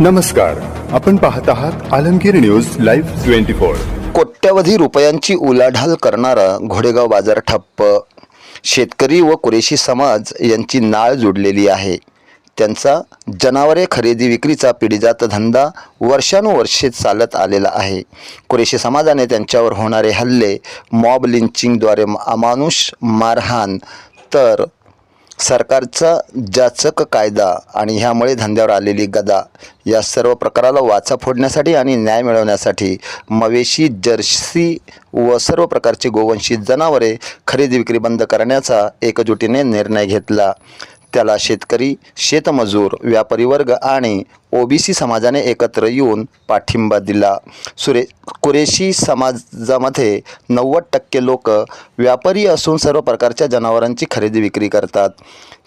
नमस्कार. आपण पाहत आहात Alamgir news live twenty four. कोट्यवधी रुपयांची उलाढाल करणारा घोडेगाव बाजार ठप्प. शेतकरी व कुरेशी समाज यांची नाळ जोडलेली आहे. त्यांचा जनावरे खरेदी विक्रीचा पिढीजात धंदा वर्षानुवर्षे चालत आलेला आहे. कुरेशी समाजाने त्यांच्यावर होणारे हल्ले मॉब लिंचिंगद्वारे अमानुष मारहाण तर सरकारचा जाचक कायदा आणि ह्यामुळे धंद्यावर आलेली गदा या सर्व प्रकाराला वाचा फोडण्यासाठी आणि न्याय मिळवण्यासाठी मवेशी जर्सी व सर्व प्रकारची गोवंशी जनावरे खरेदी विक्री बंद करण्याचा एकजुटीने निर्णय घेतला. त्याला शेतकरी शेतमजूर व्यापारी वर्ग आणि ओबीसी समाजाने एकत्र येऊन पाठिंबा दिला. सुरे कुरेशी समाजामध्ये नव्वद टक्के लोक व्यापारी असून सर्व प्रकारच्या जनावरांची खरेदी विक्री करतात.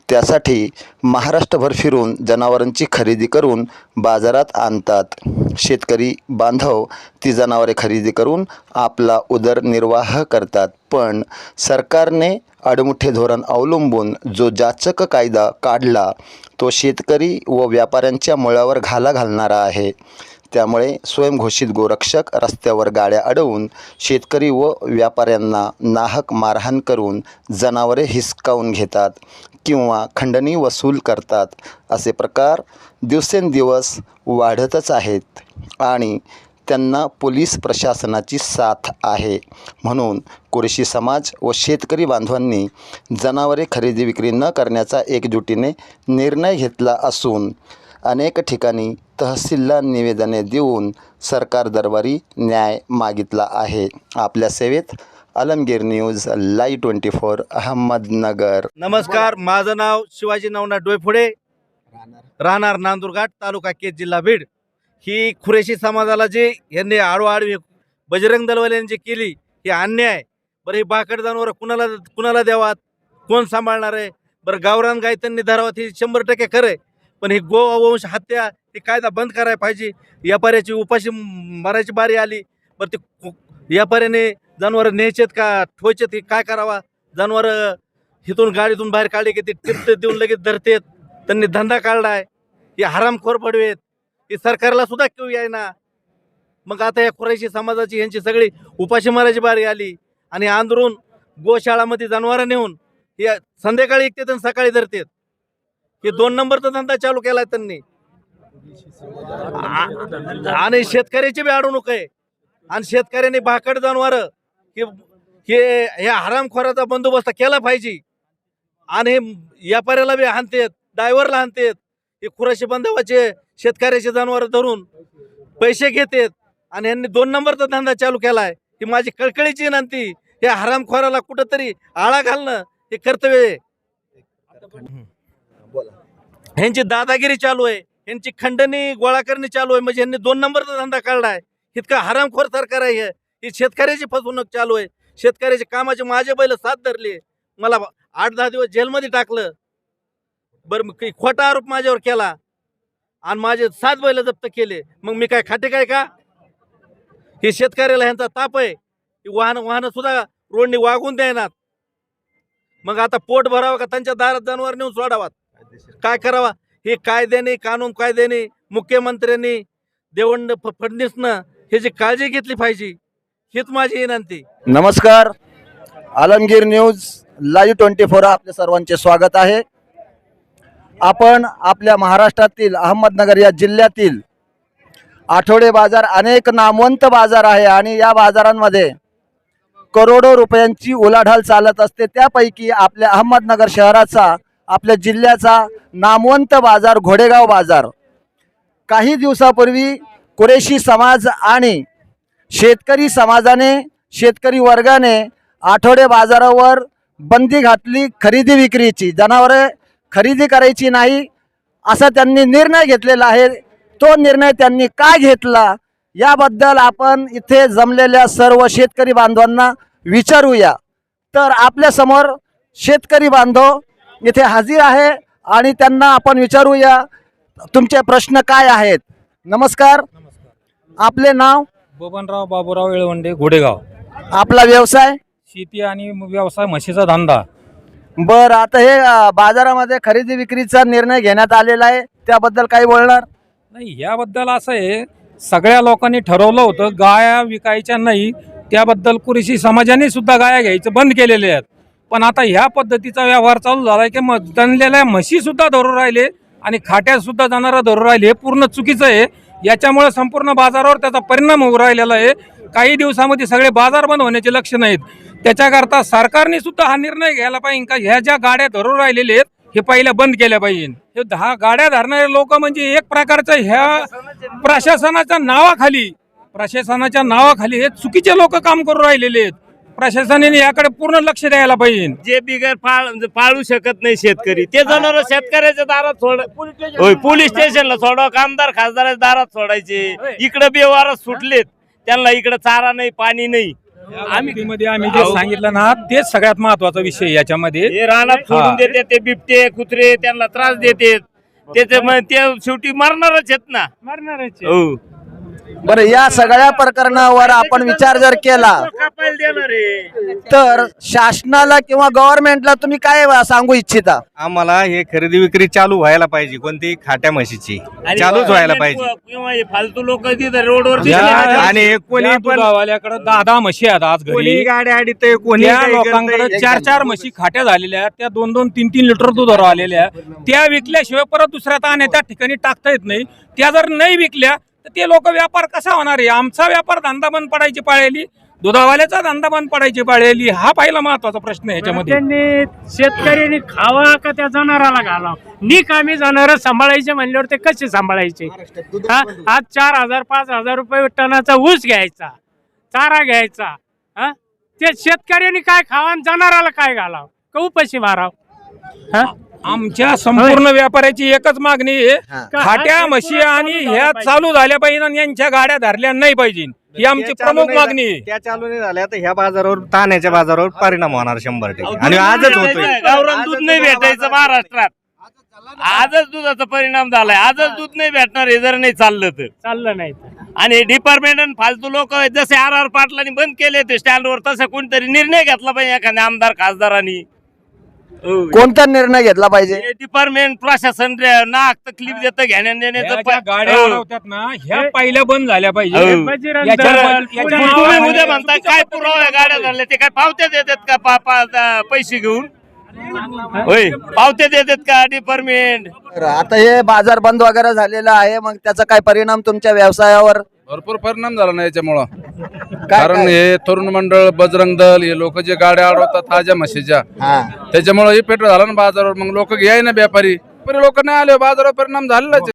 त्यासाठी महाराष्ट्रभर फिरून जनावरांची खरेदी करून बाजारात आणतात. शेतकरी बांधव ती जनावरे खरेदी करून आपला उदरनिर्वाह करतात. पण सरकारने आडमुठे धोरण अवलंबून जो जाचक कायदा काढला तो शेतकरी व व्यापाऱ्यांच्या मुळावर घाला घालणारा आहे. त्यामुळे स्वयंघोषित गोरक्षक रस्त्यावर गाड्या अडवून शेतकरी व व्यापाऱ्यांना नाहक मारहाण करून जनावरे हिसकावून घेतात किंवा खंडणी वसूल करतात. असे प्रकार दिवसेंदिवस वाढतच आहेत. आणि त्यांना पोलीस प्रशासनाची साथ आहे. म्हणून कुरेशी समाज व शेतकरी बांधवांनी जनावरे खरेदी विक्री न करण्याचा एकजुटीने निर्णय घेतला असून अनेक ठिकाणी तहसीलला निवेदने देऊन सरकार दरबारी न्याय मागितला आहे. आपल्या सेवेत Alamgir news live twenty four Ahmednagar. नमस्कार माझं नाव शिवाजी नवनाथ डोयफुडे राहणार नांदुरघाट तालुका केज जिल्हा बीड. ही खुरेशी समाजाला जे यांनी आडवाआडवी बजरंग दलवाल्यांनी जे केली ही अन्याय. बरं ही बाकड जनावरं कुणाला कुणाला द्यावात? कोण सांभाळणार आहे? बरं गावरान गाय त्यांनी धरावात ही शंभर टक्के खरं आहे. पण ही गोवंश हत्या ही कायदा बंद करायला पाहिजे. व्यापाऱ्याची उपाशी मारायची बारी आली. बरं ते व्यापाऱ्याने जनावरं न्यायचेत का ठोचेत हे काय करावा? जनावरं इथून गाडीतून बाहेर काढले की ते टिप्त देऊन लगेच धरतेत. त्यांनी धंदा काढलाय. हे हरामखोर पडवेत. हे सरकारला सुद्धा क्यू आहे ना मग आता या कुरायशी समाजाची यांची सगळी उपाशी मारायची बारी आली आणि आंदरून गोशाळामध्ये जनावरं नेऊन हे संध्याकाळी ऐकते आणि सकाळी धरतेत. हे दोन नंबरचा धंदा चालू केलाय त्यांनी. आणि शेतकऱ्याची बी अडवणूक आहे. आणि शेतकऱ्यांनी भाकड जनावर हे हे ह्या हरामखोराचा बंदोबस्त केला पाहिजे. आणि व्यापाऱ्याला बी हाणतेत ड्रायव्हरला हाणतेत. हे खुराशी बांधवाचे शेतकऱ्याचे जनावर धरून पैसे घेतेत आणि यांनी दोन नंबरचा धंदा चालू केलाय. ही माझी कळकळीची विनंती या हरामखोराला कुठंतरी आळा घालणं हे कर्तव्य आहे. ह्यांची दादागिरी चालू आहे यांची खंडणी गोळा करणे चालू आहे म्हणजे यांनी दोन नंबरचा धंदा काढलाय. इतका हरामखोर सरकार आहे हे. ही शेतकऱ्याची फसवणूक चालू आहे. शेतकऱ्याच्या कामाचे माझे बैल साथ धरले. मला आठ दहा दिवस जेलमध्ये टाकलं. बरं मग काही खोटा आरोप माझ्यावर केला आणि माझे सात बैल जप्त केले मग मी काय खाते काय का? हे शेतकऱ्याला ह्यांचा ताप आहे. ही वाहन वाहनं सुद्धा रोडनी वागून द्यायनात मग आता पोट भरावं का त्यांच्या दारात जनावर नेऊन सोडावात? काय करावा? हे कायद्याने कानून कायद्याने मुख्यमंत्र्यांनी देवेंद्र फ- हे जी काळजी घेतली पाहिजे हीच माझी विनंती. नमस्कार. Alamgir news live twenty four आपल्या सर्वांचे स्वागत आहे. आपण आपल्या महाराष्ट्रातील अहमदनगर या जिल्ह्यातील आठवडे बाजार अनेक नामवंत बाजार आहे आणि या बाजारांमध्ये करोडो रुपयांची उलाढाल चालत असते. त्यापैकी आपल्या अहमदनगर शहराचा आपल्या जिल्ह्याचा नामवंत बाजार घोडेगाव बाजार. काही दिवसापूर्वी कुरेशी समाज आणि शेतकरी समाजाने शेतकरी वर्गाने आठवडे बाजारावर बंदी घातली खरेदी विक्रीची. जनावरे खरेदी करायची नाही असा त्यांनी निर्णय घेतलेला आहे. तो निर्णय त्यांनी का घेतला? याबद्दल आपण इथे जमलेल्या सर्व शेतकरी बांधवांना विचारूया. तर आपल्यासमोर शेतकरी बांधव इथे हजर आहे आणि त्यांना आपण विचारूया तुमचे प्रश्न काय आहेत? नमस्कार. आपले नाव? बबनराव बाबूराव येळवंडे घोडेगाव. आपला व्यवसाय? शेती आणि व्यवसाय म्हशीचा धंदा. बर आता हे बाजारामध्ये खरेदी विक्रीचा निर्णय घेण्यात आलेला आहे त्याबद्दल काही बोलणार? नाही याबद्दल असं आहे सगळ्या लोकांनी ठरवलं होतं गाया विकायच्या नाही त्याबद्दल कुरेशी समाजाने सुद्धा गाया घ्यायचं बंद केलेले आहेत. पण आता ह्या पद्धतीचा व्यवहार चालू झाला की मग जनलेल्या म्हशी सुद्धा धरू राहिले आणि खाट्या सुद्धा जाणारा धरू राहिले हे पूर्ण चुकीचं आहे. याच्यामुळे संपूर्ण बाजारावर त्याचा परिणाम होऊ राहिलेला आहे. काही दिवसामध्ये सगळे बाजार बंद होण्याचे लक्षण आहेत त्याच्याकरता सरकारने सुद्धा हा निर्णय घ्यायला पाहिजे का? ह्या ज्या गाड्या धरून राहिलेल्या आहेत हे पहिल्या बंद केल्या पाहिजे. हे दहा गाड्या धरणारे लोक म्हणजे एक प्रकारचं ह्या प्रशासनाच्या नावाखाली प्रशासनाच्या नावाखाली हे चुकीचे लोक काम करू राहिलेले आहेत. प्रशासनाने याकडे पूर्ण लक्ष द्यायला पाहिजे. जे बिगर पाळ पाळू शकत नाही शेतकरी ते जनावर शेतकऱ्याच्या दारात सोड होय पोलीस स्टेशनला सोडा आमदार खासदाराच्या दारात सोडायचे. इकडे बेवारात सुटलेत. त्यांना इकडे चारा नाही पाणी नाही. आम्ही मध्ये आम्ही जे सांगितलं ना तेच सगळ्यात महत्त्वाचा विषय आहे याच्यामध्ये. हे रानात सोडून हा. देते ते बिबटे कुत्रे त्यांना त्रास देते. त्याच्यामुळे ते शेवटी मरणारच आहेत ना. मरणारच हो. बरं या सगळ्या प्रकरणावर आपण विचार जर केला तर शासनाला किंवा गव्हर्नमेंटला तुम्ही काय सांगू इच्छिता? आम्हाला हे खरेदी विक्री चालू व्हायला पाहिजे कोणती खाट्या म्हशीची. चालूच व्हायला पाहिजे. किंवा हे फालतू लोक रोडवर आणि कोणी पण दहा दहा म्हशी आहेत आज कोणी घरी गाड्या अडीत कोणी त्या काही लोकांकडे. चार चार म्हशी खाट्या झालेल्या आहेत त्या दोन दोन तीन तीन लिटर दूध आलेल्या त्या विकल्याशिवाय परत दुसऱ्या ताने त्या ठिकाणी टाकता येत नाही. त्या जर नाही विकल्या तर ते लोक व्यापार कसा होणार आहे? आमचा व्यापार धंदा बंद पडायची पाळेली दुधावाल्याचा धंदा बंद पडायची पाळेली हा पहिला महत्त्वाचा प्रश्न आहे याच्यामध्ये त्यांनी शेतकऱ्यांनी खावा का त्या जनावराला घालावं? नीक आम्ही जनावर सांभाळायचे म्हणल्यावर ते कसे सांभाळायचे? हा? आज चार हजार पाच हजार रुपये टनाचा ऊस घ्यायचा चारा घ्यायचा हा? ते शेतकऱ्यांनी काय खावा आणि जनावराला काय घालावं? का उपाशी माराव? हा? आमच्या संपूर्ण व्यापाऱ्याची एकच मागणी आहे खाट्या म्हशी आणि ह्या चालू झाल्या पाहिजे आणि यांच्या गाड्या धरल्या नाही पाहिजे. ही आमची प्रमुख मागणी आहे. त्या चालू नाही झाल्या. तर ह्या बाजारावर ताण्याच्या बाजारावर परिणाम होणार शंभर टक्के. आणि आजच होतोय. गावरान दूध नाही भेटायचं महाराष्ट्रात. आजच दुधाचा परिणाम झालाय. आजच दूध नाही भेटणार हे जर नाही चाललं तर. चाललं नाही. आणि डिपार्टमेंट फालतू लोक जसे आर आर पाटलांनी बंद केले ते स्टँडवर तसं कोणतरी निर्णय घेतला पाहिजे एखाद्या आमदार खासदारांनी. कोणता निर्णय घेतला पाहिजे? डिपार्टमेंट प्रशासन नाक तकलीफ देतं घेण्या देण्याचं ज्या गाड्या हो. अडवतात ना ह्या पहिल्या बंद झाल्या पाहिजे. हो. तुम्ही उद्या म्हणताय काय पुरावा आहे गाड्या झाल्या? ते काय पावत्या देतात का पा- पा- पैसे घेऊन? होय. पावत्या देतात का डिपार्टमेंट आता हे बाजार बंद वगैरे झालेला आहे मग त्याचा काय परिणाम तुमच्या व्यवसायावर? भरपूर परिणाम झाला ना याच्यामुळं कारण? हे तरुण मंडळ बजरंग दल हे लोक जे गाड्या अडवतात ताज्या म्हशीच्या हा त्याच्यामुळे इफेक्ट झाला ना बाजारावर मग लोक घ्याय ना व्यापारी पण लोक नाही आले बाजारावर परिणाम झालेलाच आहे.